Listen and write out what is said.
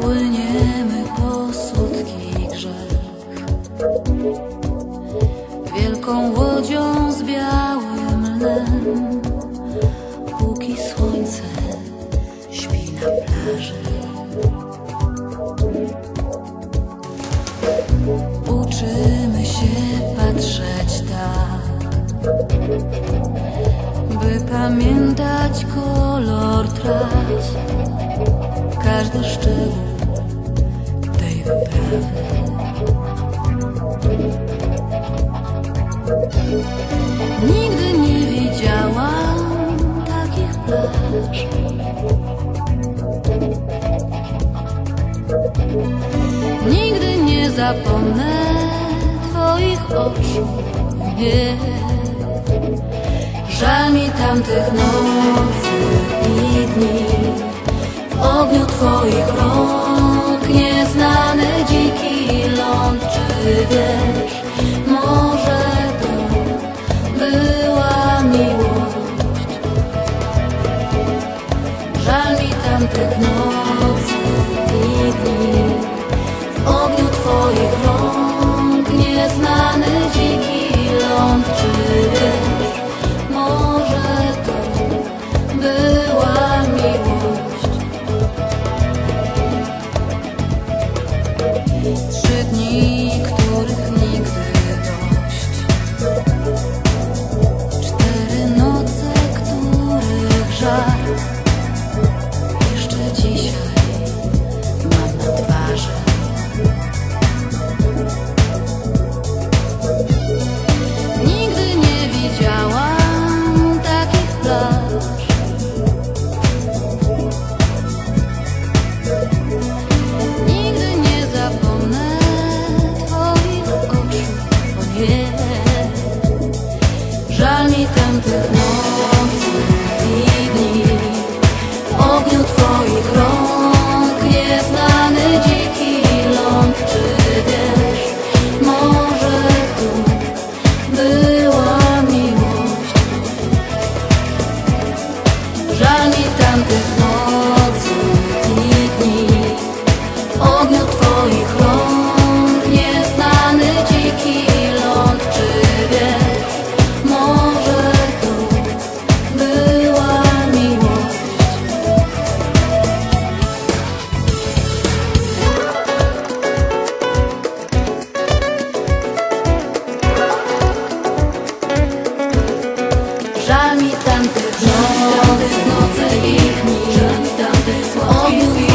płyniemy po słodki grzech. Wielką łodzią z białym lem, póki słońce śpi na plaży. Uczymy się patrzeć tak, by pamiętać kolor traw każdy szczegół tej wyprawy. Nigdy nie widziałam takich plaż. Nigdy nie zapomnę Twoich oczu. Nie. Żal mi tamtych nocy i dni Twoich rąk nieznany dziki ląd. Czy wiesz, może to była miłość? Żal mi tamtych nocy Show Nie. Żal mi tamtych tamtych nocy, nocy ich, żadnych tamtych słodkich